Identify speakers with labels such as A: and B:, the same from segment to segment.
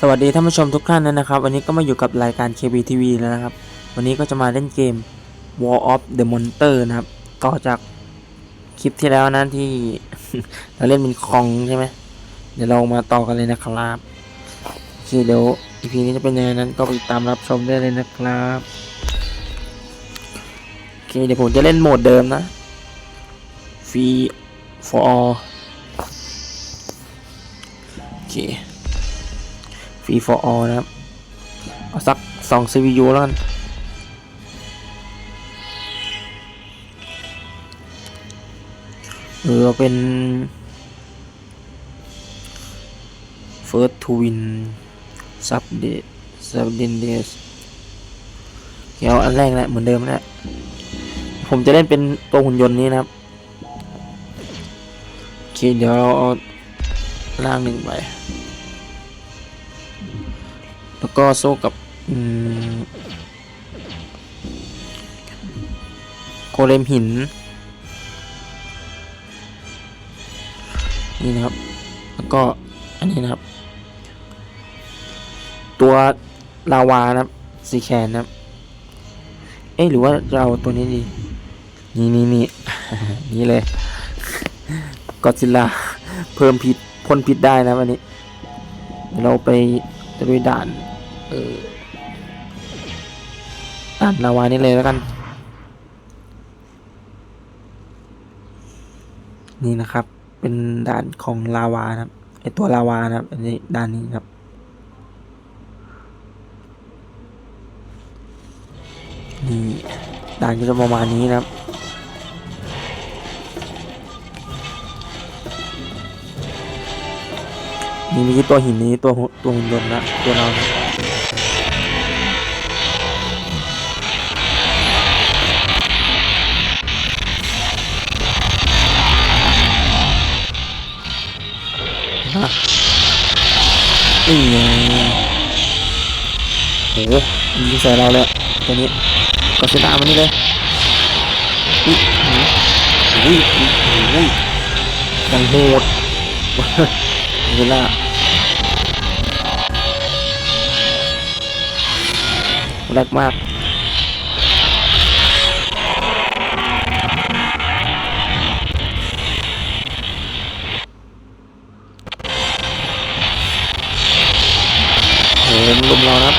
A: สวัสดีท่านผู้ชมทุกท่านนะครับ วันนี้ก็มาอยู่กับรายการ KBTV แล้วนะครับ วันนี้ก็จะมาเล่นเกม War of the Monster นะครับ ต่อจากคลิปที่แล้วนะที่เราเล่นเป็นคองใช่ไหมเดี๋ยวเรามาต่อกันเลยนะครับโอเคเดี๋ยว EP นี้จะเป็นยังไงนั้นก็ไปติดตามรับชมได้เลยนะครับโอเคเดี๋ยวผมจะเล่นโหมดเดิมนะ Free for all โอเค ฟรี for all นะครับ เอาสักสอง CPU แล้วกัน หรือเอาเป็น first to win sub day sub d i n days เดี๋ยวอันแรกแหละเหมือนเดิมแหละผมจะเล่นเป็นตัวหุ่นยนต์นี้นะครับโอเคเดี๋ยวเราเอาล่างหนึ่งไป ก็โซ่กับโกเลมหิน นี่นะครับ แล้วก็อันนี้นะครับ ตัวลาวานะครับ สีแคนนะครับ เอ๊ะหรือว่าเอาตัวนี้ดี นี่นี่นี่นี่เลยกอซิลลาเพิ่มพิษพ่นพิษได้นะวันนี้เดี๋ยวเราไปตะลุยด่าน เออด่านลาวานี่เลยแล้วกัน นี่นะครับ เป็นด่านของลาวานะครับไอตัวลาวานะครับอันนี้ด่านนี้ครับนี่ด่านก็จะประมาณนี้นะครับนี่มีตัวหินนี้ตัวตัวหุ่นยนต์นะตัวเรานะ นี่ไงโหยิงใส่เราเลยตัวนี้ก็เซตามันนี่เลยอุ้ยอุ้ยอุ้ยอุ้ยยังโหดเวลาแรกมาก นลุมเรานะครับ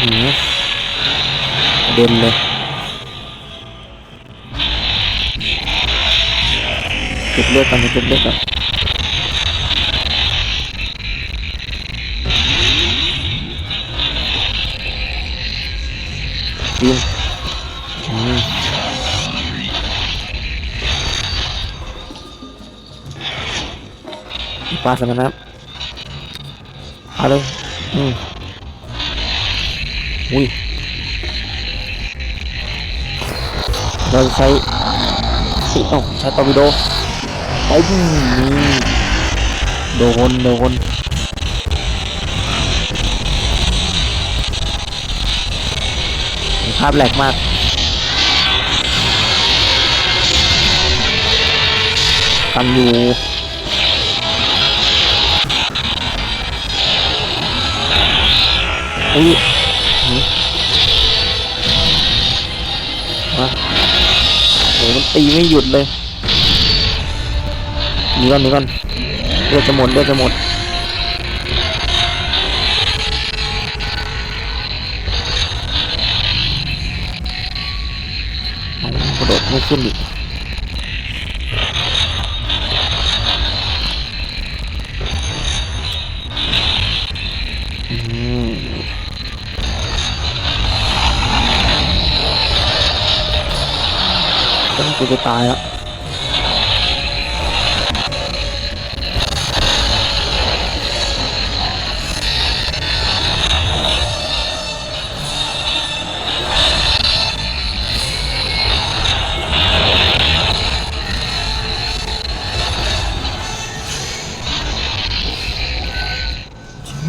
A: หืมเด่นเลยเก็บเลือดก่อนนะเก็บเลือดก่อนยิงอืมปลาสมันนะเอาเลยอืมอุ้ยเราจะใช้สิต้องใช้ตอร์ปิโดปุ้มนี่โดนโดนภาพแหลกมากทำอยู่ อุ้ยหืมาโหมันตีไม่หยุดเลยหนีก่อนหนีก่อนเลือดจะหมดเลือดจะหมดเอากระโดดไม่ขึ้นอีกอืมต้อง กูจะตายแล้ว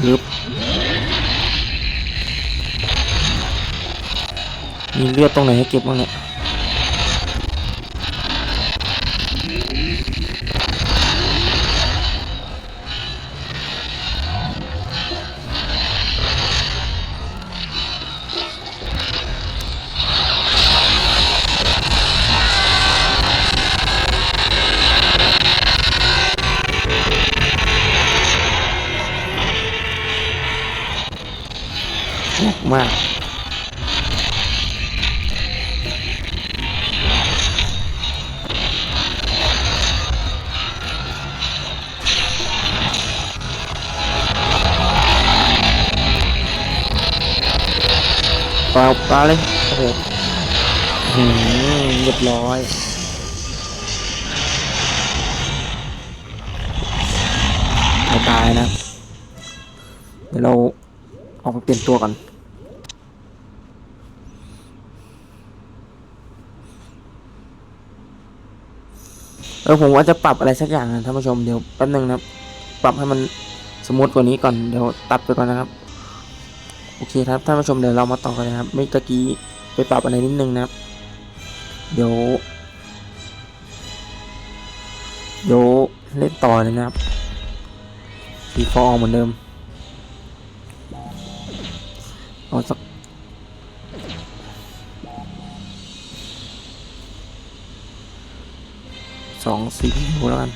A: ลึบมีเลือดตรงไหนให้เก็บบ้างเนี่ย มาก เปล่าเปล่าเลยโอ้โหหืมเรียบร้อยตายนะ เดี๋ยวเราออกไปเปลี่ยนตัวก่อน เออผมว่าจะปรับอะไรสักอย่างนะท่านผู้ชมเดี๋ยวแป๊บนึงนะครับ ปรับให้มันสมูทกว่านี้ก่อนเดี๋ยวตัดไปก่อนนะครับ โอเคครับท่านผู้ชมเดี๋ยวเรามาต่อกันนะครับไม่ตะกี้ไปปรับอะไรนิดนึงนะครับ เดี๋ยวเดี๋ยวเล่นต่อเลยนะครับฟีฟอร์เหมือนเดิม สีดูแล้วกัน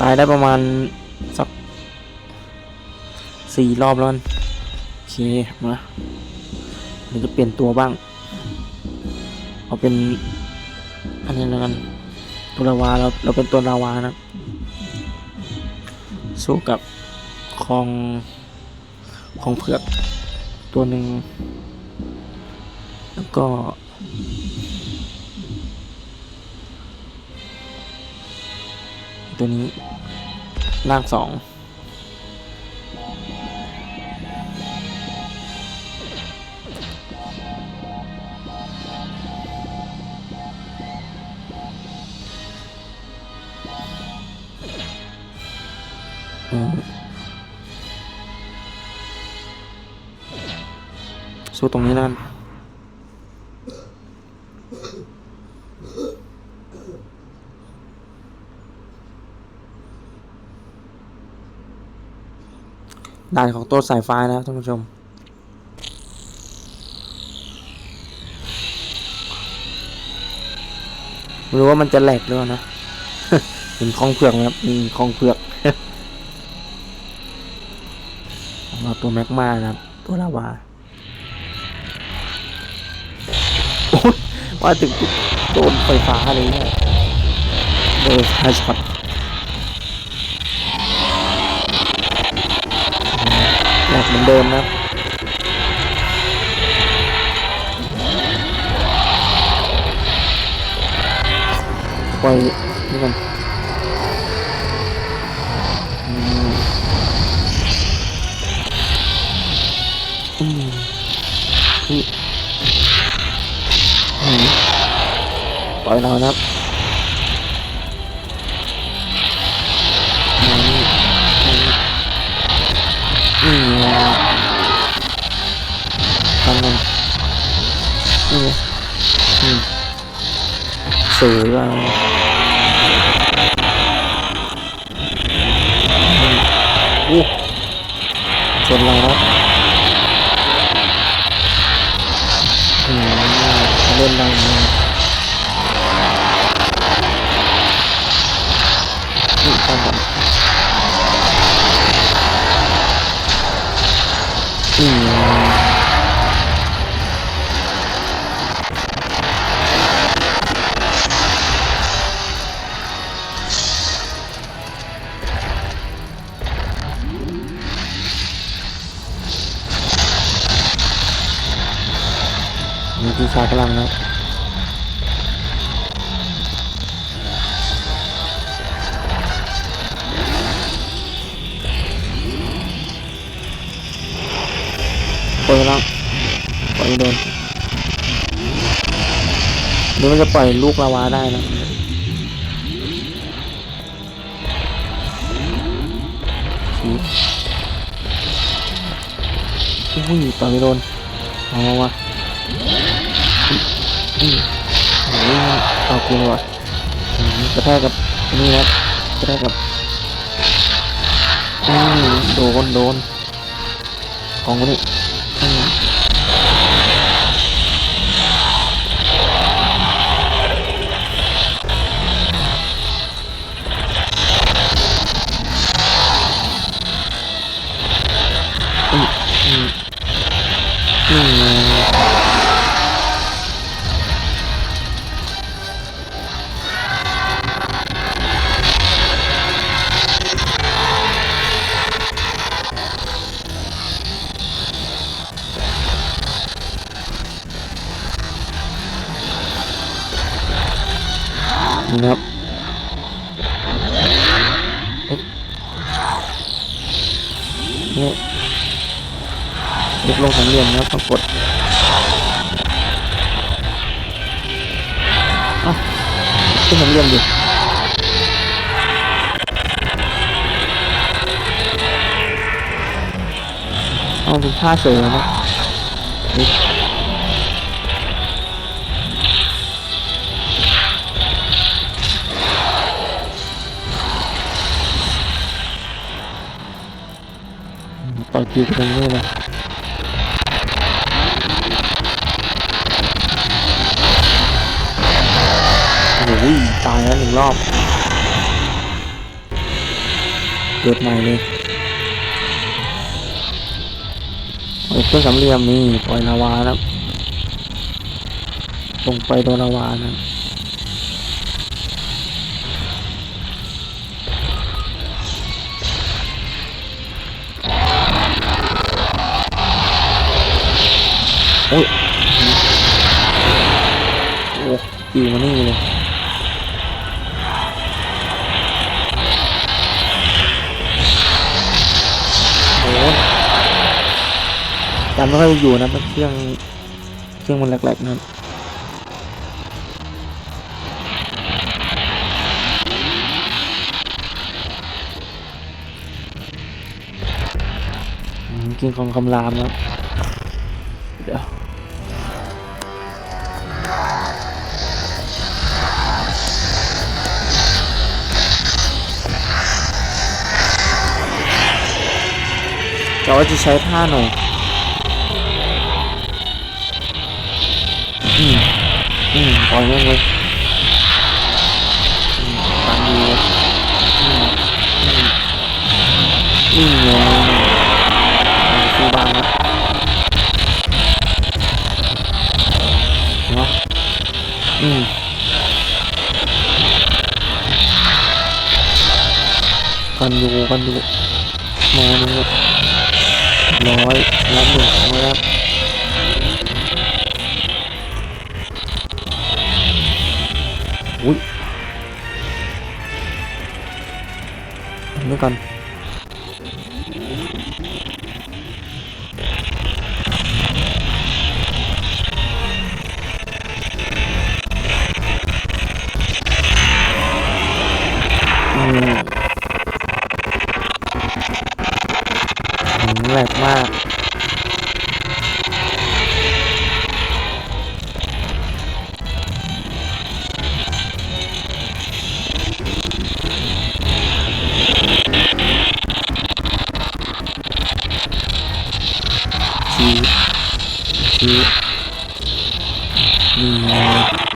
A: ตายได้ประมาณสักสี่รอบแล้วกันโอเคมาเดี๋ยวจะเปลี่ยนตัวบ้าง เอาเป็น อันนี้แล้วกัน ตัวลาวาเราเราเป็นตัวลาวานะ สู้กับคองคองเผือกตัวหนึ่ง แล้วก็ ตัวนี้ล่างสองอืมสู้ตรงนี้แล้วกัน ด่านของตัวสายฟ้านะครับท่านผู้ชม ไม่รู้ว่ามันจะแหลกหรือเปล่านะเห็นคลองเผือกไหมครับนี่คลองเผือกของเราตัวแม็กมานะครับ ตัวลาวาว่าถึงโดนไฟฟ้าเลยเนี่ยโดนไฟช็อต เหมือนเดิมนะครับปล่อยนี่กันอืมอืมอืมปล่อยเรานะครับ ทำมันอืมอืมสื่อเราอู้ชนเราแล้วอืมเล่นแรงมาาพลังนะปล่อยพลังปล่อยโดนเดี๋ยวมันจะปล่อยลูกลาวาได้นะอุ้ยปล่อยไม่โดนเอาวะ นี่เอาคืนวะกระแทกกับนี่นะกระแทกกับโดนโดนของคนนี้อืมอืมอืม นะครับนี่เล็กลงสามเหลี่ยมนะครับต้องกดอ้าขึ้นสามเหลี่ยมดิเอาเป็นท่าเสยนะ อยคิวไปตรงนี้เลยโอ้โหตายแล้วหนึ่งรอบเกิดใหม่เลยปล่อยเครื่อสามเหลี่ยมนี่ปล่อยลาวานะครับลงไปโดนลาวานะ โอ้ยโอ้ปิวมานี่เลยโอ้ยจำไม่ค่อยอยู่นะมันเครื่องเครื่องมันแหลกๆนะครับอืมกินของคำรามครับเดี๋ยวแต่ว่าจะใช้ท่าหน่อยอืมอืมปล่ อืมกันอยู่กันอยู่มาหนึ่งร้อยรับหนึ่งนะครับอุ้ยอันนี้ก่อน 1、1、2、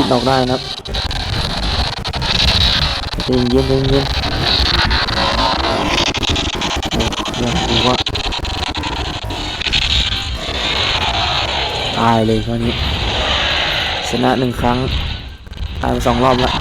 A: ยยิดออกได้นะครับเย็นเย็นเย็นยังดูว่าตายเลยวันนี้ ชนะหนึ่งครั้งตายไปสองรอบแล้ว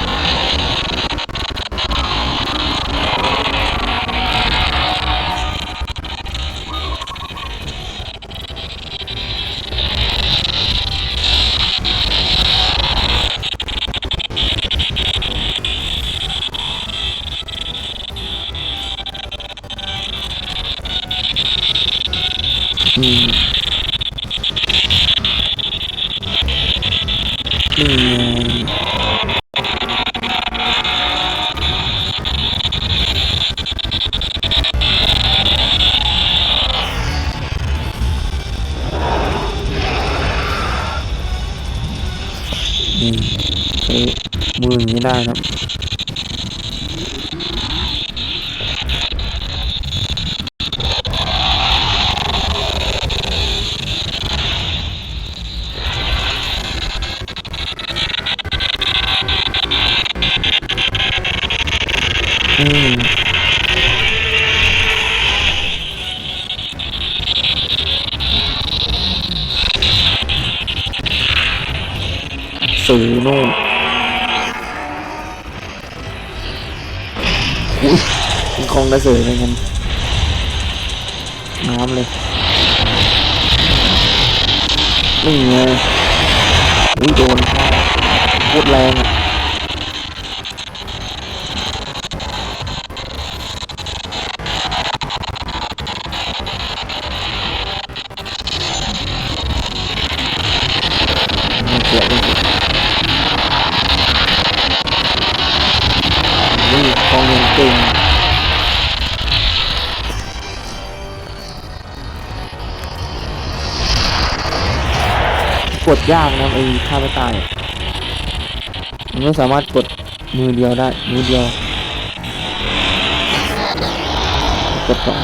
A: Ừ, mình mười như này lắm ซื้อนู่นอุ้ยคงกระสือเลยกันน้ำเลยนี่ไงอุ้ยโดนพ่อโคตรแรงอะ กดยากนะไอ้ท่าไม่ตายมันไม่สามารถกดมือเดียวได้มือเดียวกดสอง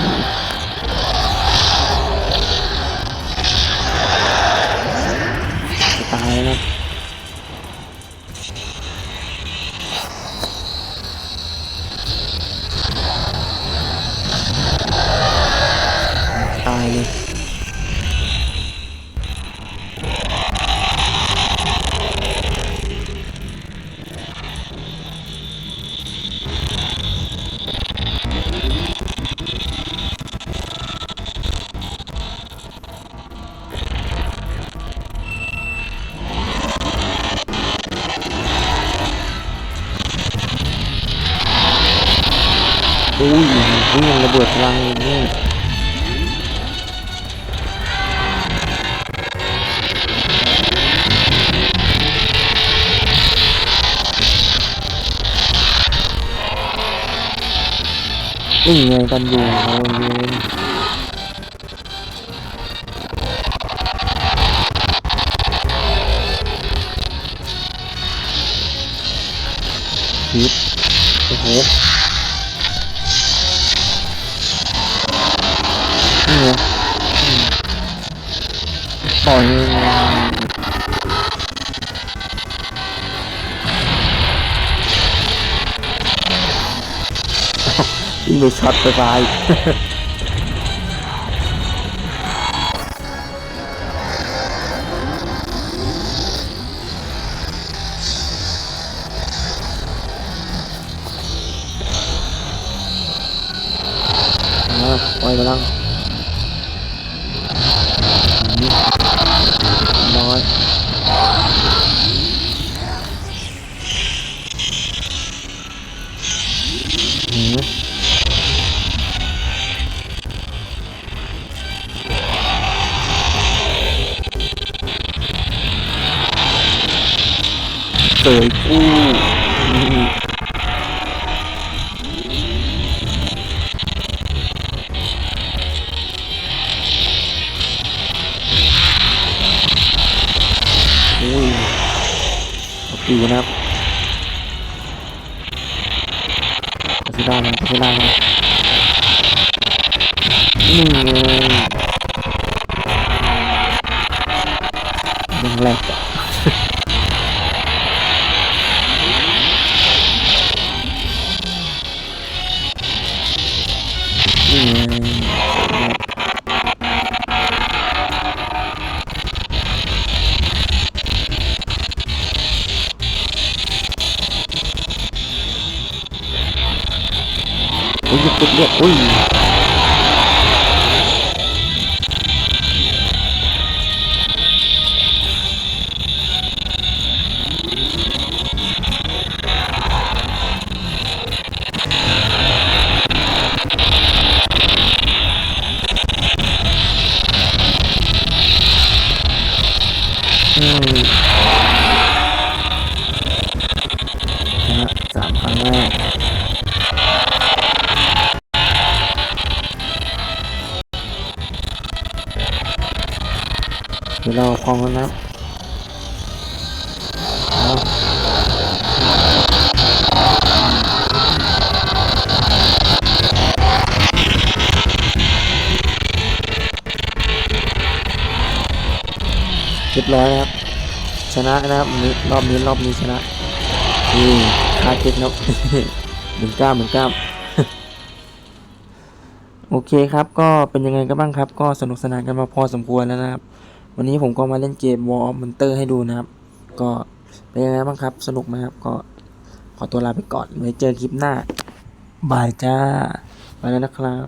A: นี่ไงกันอยู่โอ้ยฮิตโอ้โหนี่ไงอืมปล่อยเลย วิ่ง เสยกู้อืมอุ้ยเอาปีนะครับกาซิล่านกาซิล่านะนี่ไงยังแรก อุ้ยห ร้อยนะครับ ชนะนะครับนี้รอบนี้รอบนี้ชนะนี่คาเก็ตครับหนึ่งเก้าหนึ่งเก้าโอเคครับก็เป็นยังไงกันบ้างครับ ก็สนุกสนานกันมาพอสมควรแล้วนะครับ วันนี้ผมก็มาเล่นเกม War of Monster ให้ดูนะครับ ก็เป็นยังไงบ้างครับ สนุกไหมครับก็ขอตัวลาไปก่อนไว้เจอคลิปหน้าบายจ้าไปแล้วนะครับ